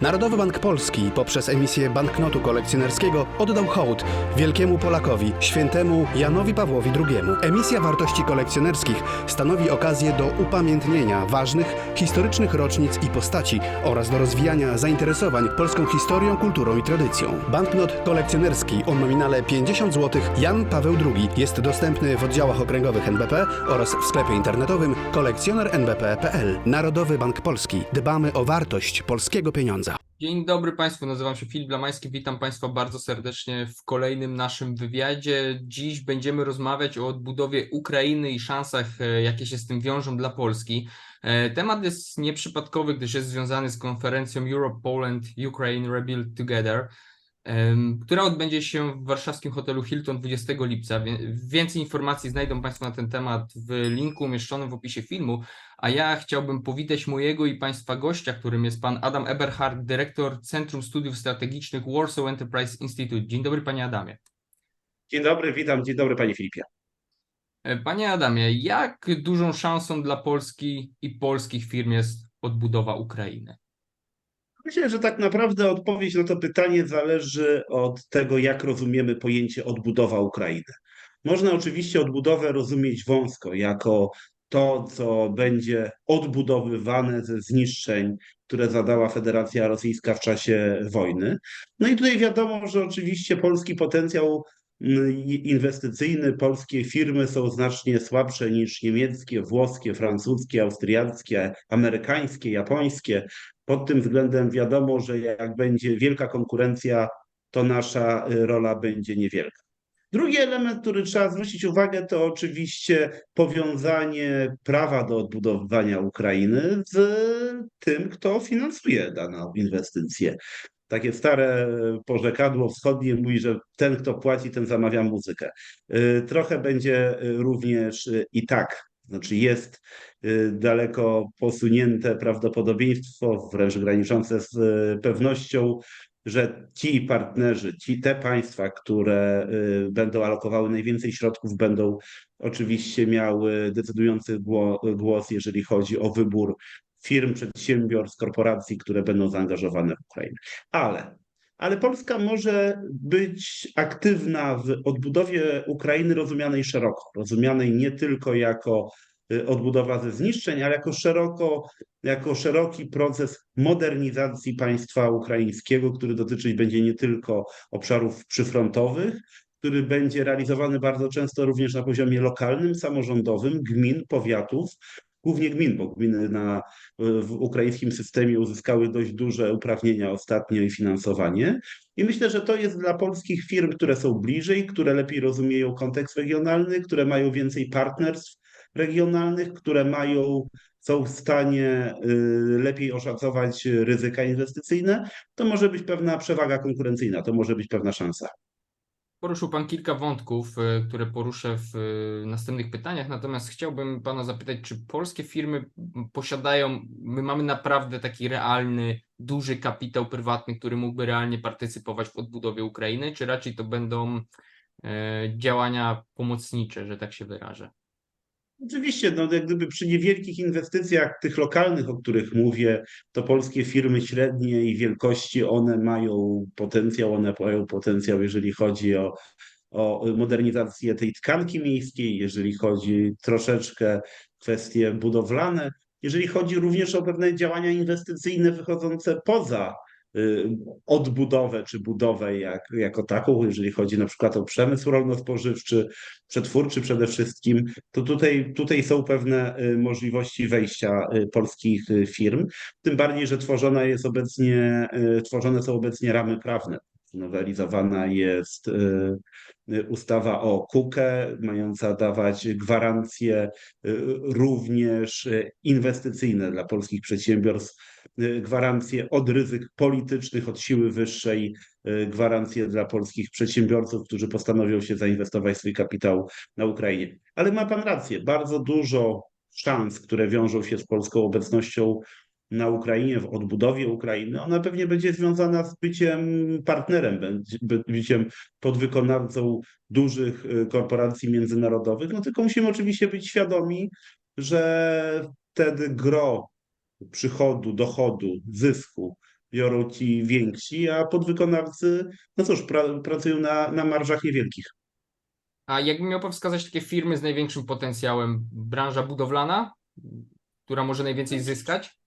Narodowy Bank Polski poprzez emisję banknotu kolekcjonerskiego oddał hołd wielkiemu Polakowi, świętemu Janowi Pawłowi II. Emisja wartości kolekcjonerskich stanowi okazję do upamiętnienia ważnych, historycznych rocznic i postaci oraz do rozwijania zainteresowań polską historią, kulturą i tradycją. Banknot kolekcjonerski o nominale 50 zł Jan Paweł II jest dostępny w oddziałach okręgowych NBP oraz w sklepie internetowym kolekcjonernbp.pl. Narodowy Bank Polski. Dbamy o wartość polskiego pieniądza. Dzień dobry Państwu, nazywam się Filip Lamański, witam Państwa bardzo serdecznie w kolejnym naszym wywiadzie. Dziś będziemy rozmawiać o odbudowie Ukrainy i szansach, e, jakie się z tym wiążą dla Polski. E, Temat jest nieprzypadkowy, gdyż jest związany z konferencją Europe, Poland, Ukraine Rebuild Together, która odbędzie się w warszawskim hotelu Hilton 20 lipca. Więcej informacji znajdą Państwo na ten temat w linku umieszczonym w opisie filmu. A ja chciałbym powitać mojego i Państwa gościa, którym jest Pan Adam Eberhard, dyrektor Centrum Studiów Strategicznych Warsaw Enterprise Institute. Dzień dobry Panie Adamie. Dzień dobry, witam. Dzień dobry, panie Filipie. E, Panie Adamie, jak dużą szansą dla Polski i polskich firm jest odbudowa Ukrainy? Myślę, że tak naprawdę odpowiedź na to pytanie zależy od tego, jak rozumiemy pojęcie odbudowa Ukrainy. Można oczywiście odbudowę rozumieć wąsko, jako to, co będzie odbudowywane ze zniszczeń, które zadała Federacja Rosyjska w czasie wojny. No i tutaj wiadomo, że oczywiście polski potencjał mm, inwestycyjny, polskie firmy są znacznie słabsze niż niemieckie, włoskie, francuskie, austriackie, amerykańskie, japońskie. Pod tym względem wiadomo, że jak będzie wielka konkurencja, to nasza y, rola będzie niewielka. Drugi element, który trzeba zwrócić uwagę, to oczywiście powiązanie prawa do odbudowywania Ukrainy z tym, kto finansuje daną inwestycję. Takie stare porzekadło wschodnie mówi, że ten, kto płaci, ten zamawia muzykę. Y, Trochę będzie y, również y, i tak, znaczy jest y, daleko posunięte prawdopodobieństwo, wręcz graniczące z y, pewnością, że ci partnerzy, ci te państwa, które y, będą alokowały najwięcej środków, będą oczywiście miały decydujący gło- głos, jeżeli chodzi o wybór firm, przedsiębiorstw, korporacji, które będą zaangażowane w Ukrainę. Ale, ale Polska może być aktywna w odbudowie Ukrainy rozumianej szeroko, rozumianej nie tylko jako y, odbudowa ze zniszczeń, ale jako szeroko, jako szeroki proces modernizacji państwa ukraińskiego, który dotyczyć będzie nie tylko obszarów przyfrontowych, który będzie realizowany bardzo często również na poziomie lokalnym, samorządowym, gmin, powiatów, głównie gmin, bo gminy na, w ukraińskim systemie uzyskały dość duże uprawnienia ostatnio i finansowanie. I myślę, że to jest dla polskich firm, które są bliżej, które lepiej rozumieją kontekst regionalny, które mają więcej partnerstw regionalnych, które mają, są w stanie y, lepiej oszacować ryzyka inwestycyjne, to może być pewna przewaga konkurencyjna, to może być pewna szansa. Poruszył Pan kilka wątków, e, które poruszę w e, następnych pytaniach, natomiast chciałbym Pana zapytać, czy polskie firmy posiadają, my mamy naprawdę taki realny, duży kapitał prywatny, który mógłby realnie partycypować w odbudowie Ukrainy, czy raczej to będą e, działania pomocnicze, że tak się wyrażę? Oczywiście, no, jak gdyby przy niewielkich inwestycjach, tych lokalnych, o których mówię, to polskie firmy średniej wielkości, one mają potencjał, one mają potencjał, jeżeli chodzi o, o modernizację tej tkanki miejskiej, jeżeli chodzi troszeczkę kwestie budowlane, jeżeli chodzi również o pewne działania inwestycyjne wychodzące poza odbudowę czy budowę jak, jako taką, jeżeli chodzi na przykład o przemysł rolno-spożywczy, przetwórczy przede wszystkim, to tutaj, tutaj są pewne y, możliwości wejścia y, polskich y, firm, tym bardziej, że tworzona jest obecnie, y, tworzone są obecnie ramy prawne. Nowelizowana jest y, y, ustawa o KUKE, mająca dawać gwarancje y, również y, inwestycyjne dla polskich przedsiębiorstw, y, gwarancje od ryzyk politycznych, od siły wyższej, y, gwarancje dla polskich przedsiębiorców, którzy postanowią się zainwestować swój kapitał na Ukrainie. Ale ma pan rację, bardzo dużo szans, które wiążą się z polską obecnością na Ukrainie, w odbudowie Ukrainy, ona pewnie będzie związana z byciem partnerem, byciem podwykonawcą dużych y, korporacji międzynarodowych. No tylko musimy oczywiście być świadomi, że wtedy gro przychodu, dochodu, zysku biorą ci więksi, a podwykonawcy, no cóż, pra, pracują na, na marżach niewielkich. A jakbym miał wskazać takie firmy z największym potencjałem, branża budowlana, która może najwięcej zyskać?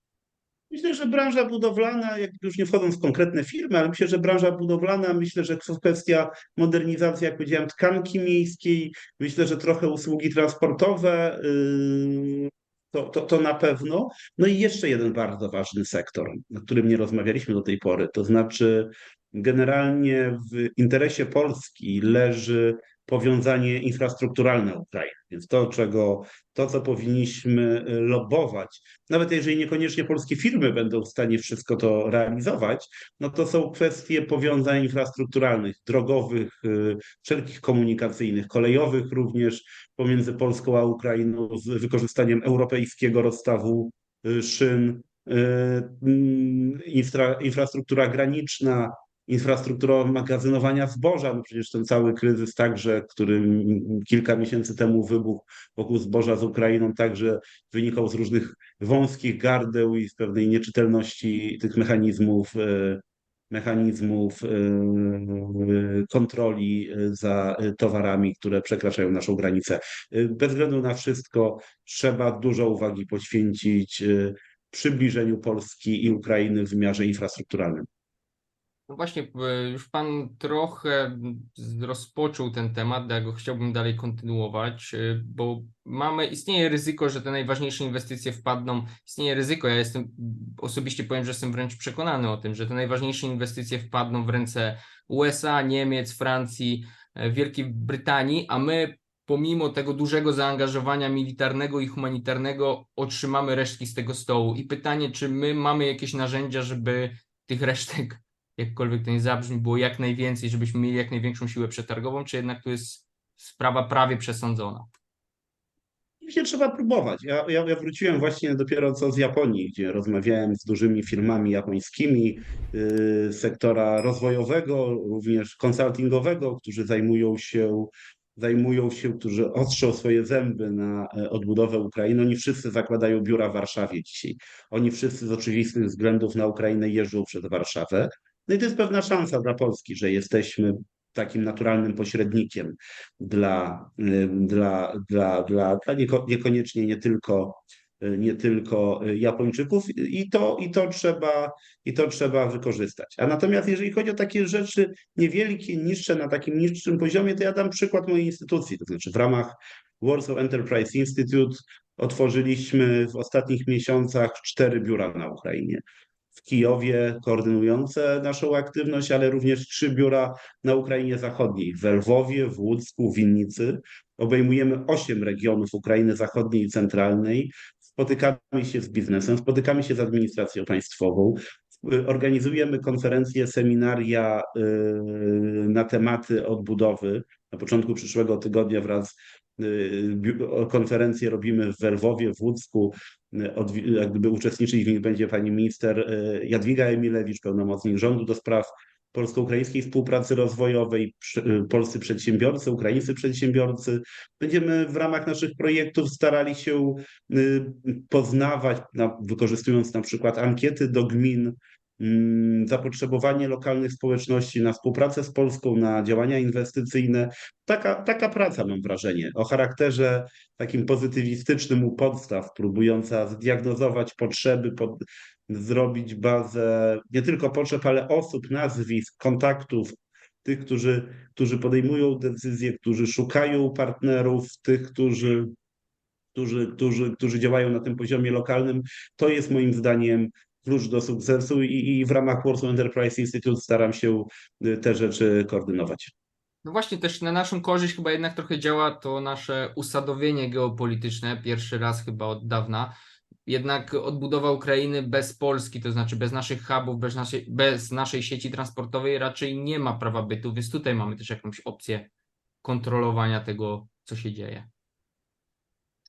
Myślę, że branża budowlana, jak już nie wchodząc w konkretne firmy, ale myślę, że branża budowlana, myślę, że kwestia modernizacji, jak powiedziałem, tkanki miejskiej, myślę, że trochę usługi transportowe, yy, to, to, to na pewno. No i jeszcze jeden bardzo ważny sektor, o którym nie rozmawialiśmy do tej pory, to znaczy generalnie w interesie Polski leży powiązanie infrastrukturalne Ukrainy. Więc to, czego, to, co powinniśmy y, lobbować, nawet jeżeli niekoniecznie polskie firmy będą w stanie wszystko to realizować, no to są kwestie powiązań infrastrukturalnych, drogowych, y, wszelkich komunikacyjnych, kolejowych również pomiędzy Polską a Ukrainą z wykorzystaniem europejskiego rozstawu y, szyn, infra, infrastruktura graniczna, infrastruktura magazynowania zboża, no przecież ten cały kryzys także, który kilka miesięcy temu wybuchł wokół zboża z Ukrainą, także wynikał z różnych wąskich gardeł i z pewnej nieczytelności tych mechanizmów, e, mechanizmów e, kontroli za towarami, które przekraczają naszą granicę. E, Bez względu na wszystko trzeba dużo uwagi poświęcić przybliżeniu Polski i Ukrainy w wymiarze infrastrukturalnym. No właśnie, e, już Pan trochę rozpoczął ten temat, ja go chciałbym dalej kontynuować, e, bo mamy, istnieje ryzyko, że te najważniejsze inwestycje wpadną, istnieje ryzyko, ja jestem, osobiście powiem, że jestem wręcz przekonany o tym, że te najważniejsze inwestycje wpadną w ręce USA, Niemiec, Francji, e, Wielkiej Brytanii, a my pomimo tego dużego zaangażowania militarnego i humanitarnego otrzymamy resztki z tego stołu. I pytanie, czy my mamy jakieś narzędzia, żeby tych resztek jakkolwiek to nie zabrzmi, było jak najwięcej, żebyśmy mieli jak największą siłę przetargową, czy jednak tu jest sprawa prawie przesądzona? Oczywiście trzeba próbować. Ja, ja, ja wróciłem właśnie dopiero co z Japonii, gdzie rozmawiałem z dużymi firmami japońskimi yy, sektora rozwojowego, również konsultingowego, którzy zajmują się, zajmują się, którzy ostrzą swoje zęby na e, odbudowę Ukrainy. Oni wszyscy zakładają biura w Warszawie dzisiaj. Oni wszyscy z oczywistych względów na Ukrainę jeżdżą przez Warszawę. No i to jest pewna szansa dla Polski, że jesteśmy takim naturalnym pośrednikiem dla, y, dla, dla, dla, dla nieko, niekoniecznie nie tylko, y, nie tylko Japończyków i to, i, to trzeba, i to trzeba wykorzystać. A natomiast jeżeli chodzi o takie rzeczy niewielkie, niższe, na takim niższym poziomie, to ja dam przykład mojej instytucji, to znaczy w ramach Warsaw Enterprise Institute otworzyliśmy w ostatnich miesiącach cztery biura na Ukrainie w Kijowie koordynujące naszą aktywność, ale również trzy biura na Ukrainie Zachodniej, w Lwowie, w w Winnicy. Obejmujemy osiem regionów Ukrainy Zachodniej i Centralnej. Spotykamy się z biznesem, spotykamy się z administracją państwową, organizujemy konferencje, seminaria yy, na tematy odbudowy. Na początku przyszłego tygodnia wraz biu- konferencje robimy w Lwowie, w Łucku, od, jak gdyby uczestniczyć w nich będzie pani minister e, Jadwiga Emilewicz, pełnomocnik rządu do spraw polsko-ukraińskiej współpracy rozwojowej, polscy przedsiębiorcy, ukraińscy przedsiębiorcy. Będziemy w ramach naszych projektów starali się y, poznawać, na, wykorzystując na przykład ankiety do gmin, zapotrzebowanie lokalnych społeczności na współpracę z Polską, na działania inwestycyjne. Taka, taka praca, mam wrażenie, o charakterze takim pozytywistycznym u podstaw, próbująca zdiagnozować potrzeby, pod, zrobić bazę nie tylko potrzeb, ale osób, nazwisk, kontaktów, tych, którzy, którzy podejmują decyzje, którzy szukają partnerów, tych, którzy, którzy, którzy, którzy działają na tym poziomie lokalnym. To jest moim zdaniem klucz do sukcesu i, i w ramach Warsaw Enterprise Institute staram się y, te rzeczy koordynować. No właśnie, też na naszą korzyść chyba jednak trochę działa to nasze usadowienie geopolityczne, pierwszy raz chyba od dawna. Jednak odbudowa Ukrainy bez Polski, to znaczy bez naszych hubów, bez naszej, bez naszej sieci transportowej raczej nie ma prawa bytu, więc tutaj mamy też jakąś opcję kontrolowania tego, co się dzieje.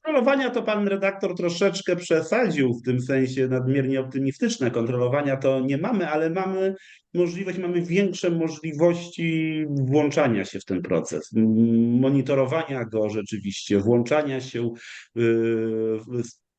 Kontrolowania to pan redaktor troszeczkę przesadził, w tym sensie nadmiernie optymistyczne. Kontrolowania to nie mamy, ale mamy możliwość, mamy większe możliwości włączania się w ten proces, monitorowania go rzeczywiście, włączania się, yy,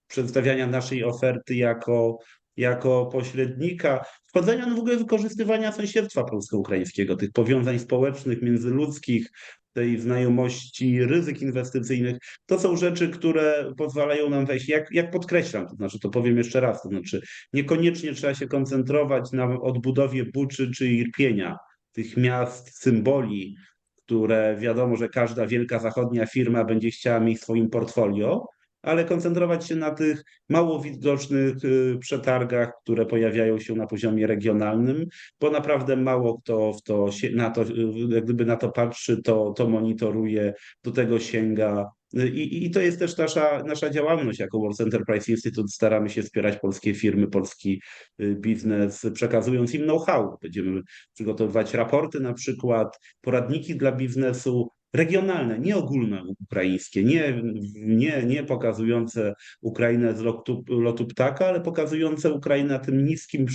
przedstawiania naszej oferty jako jako pośrednika, wchodzenia no w ogóle wykorzystywania sąsiedztwa polsko-ukraińskiego, tych powiązań społecznych, międzyludzkich, tej znajomości ryzyk inwestycyjnych. To są rzeczy, które pozwalają nam wejść. Jak, jak podkreślam, to znaczy, to powiem jeszcze raz, to znaczy, niekoniecznie trzeba się koncentrować na odbudowie Buczy czy Irpienia, tych miast, symboli, które wiadomo, że każda wielka zachodnia firma będzie chciała mieć w swoim portfolio, ale koncentrować się na tych mało widocznych y, przetargach, które pojawiają się na poziomie regionalnym, bo naprawdę mało kto w to na to, jak gdyby na to patrzy, to, to monitoruje, do tego sięga. I, I to jest też nasza, nasza działalność jako World Enterprise Institute. Staramy się wspierać polskie firmy, polski y, biznes, przekazując im know-how. Będziemy przygotowywać raporty na przykład, poradniki dla biznesu, regionalne, nie ogólne ukraińskie, nie, nie, nie pokazujące Ukrainę z lotu, lotu ptaka, ale pokazujące Ukrainę na tym niskim,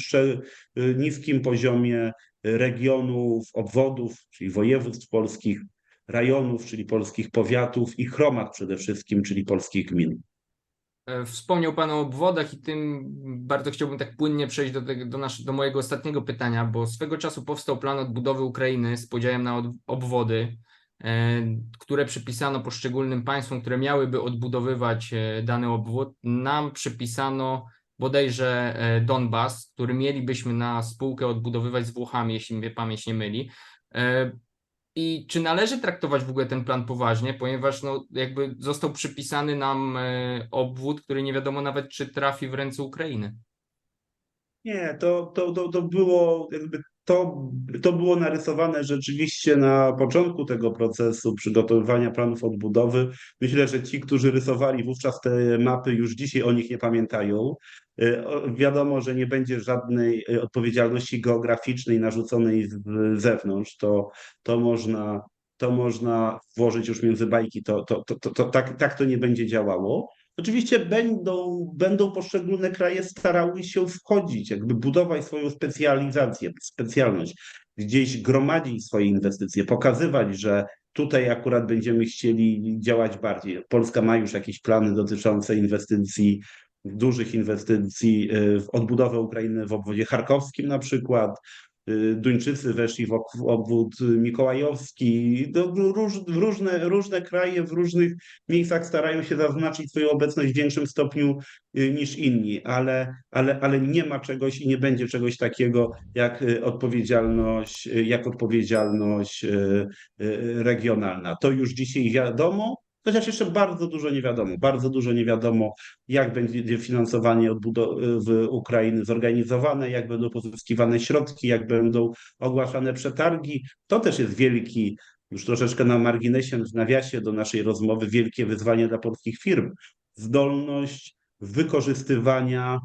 niskim poziomie regionów, obwodów, czyli województw polskich, rejonów, czyli polskich powiatów i chromat przede wszystkim, czyli polskich gmin. E, Wspomniał Pan o obwodach i tym bardzo chciałbym tak płynnie przejść do, tego, do, nasz, do mojego ostatniego pytania, bo swego czasu powstał plan odbudowy Ukrainy z podziałem na od, obwody, które przypisano poszczególnym państwom, które miałyby odbudowywać e, dany obwód. Nam przypisano bodajże e, Donbas, który mielibyśmy na spółkę odbudowywać z Włochami, jeśli mnie pamięć nie myli. E, I czy należy traktować w ogóle ten plan poważnie, ponieważ no, jakby został przypisany nam e, obwód, który nie wiadomo nawet, czy trafi w ręce Ukrainy. Nie, to, to, to, to było jakby to, to było narysowane rzeczywiście na początku tego procesu przygotowywania planów odbudowy. Myślę, że ci, którzy rysowali wówczas te mapy, już dzisiaj o nich nie pamiętają. O- Wiadomo, że nie będzie żadnej y, odpowiedzialności geograficznej narzuconej z zewnątrz. To, to można, to można włożyć już między bajki. To, to, to, to, to, tak, tak to nie będzie działało. Oczywiście będą, będą poszczególne kraje starały się wchodzić, jakby budować swoją specjalizację, specjalność, gdzieś gromadzić swoje inwestycje, pokazywać, że tutaj akurat będziemy chcieli działać bardziej. Polska ma już jakieś plany dotyczące inwestycji, dużych inwestycji y, w odbudowę Ukrainy w obwodzie charkowskim na przykład. Duńczycy weszli w obwód mikołajowski. To róż, różne, różne kraje w różnych miejscach starają się zaznaczyć swoją obecność w większym stopniu y, niż inni, ale, ale, ale nie ma czegoś i nie będzie czegoś takiego jak y, odpowiedzialność, y, jak odpowiedzialność regionalna. To już dzisiaj wiadomo, chociaż jeszcze bardzo dużo nie wiadomo. Bardzo dużo nie wiadomo, jak będzie finansowanie odbudowy Ukrainy zorganizowane, jak będą pozyskiwane środki, jak będą ogłaszane przetargi. To też jest wielki już troszeczkę na marginesie, w nawiasie do naszej rozmowy, wielkie wyzwanie dla polskich firm. Zdolność wykorzystywania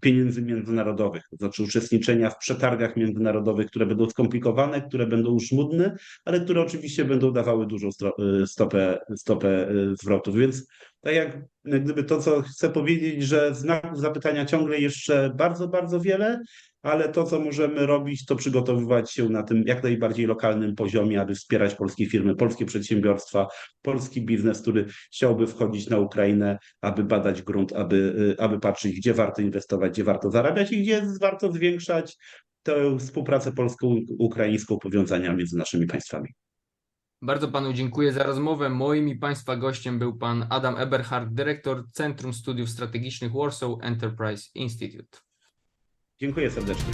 pieniędzy międzynarodowych, to znaczy uczestniczenia w przetargach międzynarodowych, które będą skomplikowane, które będą żmudne, ale które oczywiście będą dawały dużą yy, stopę, stopę yy, zwrotów. Więc tak jak gdyby to, co chcę powiedzieć, że znaków zapytania ciągle jeszcze bardzo, bardzo wiele, ale to, co możemy robić, to przygotowywać się na tym jak najbardziej lokalnym poziomie, aby wspierać polskie firmy, polskie przedsiębiorstwa, polski biznes, który chciałby wchodzić na Ukrainę, aby badać grunt, aby, y, aby patrzeć, gdzie warto inwestować, gdzie warto zarabiać i gdzie warto zwiększać tę współpracę polsko-ukraińską, powiązania między naszymi państwami. Bardzo Panu dziękuję za rozmowę. Moim i Państwa gościem był Pan Adam Eberhard, dyrektor Centrum Studiów Strategicznych Warsaw Enterprise Institute. Dziękuję serdecznie.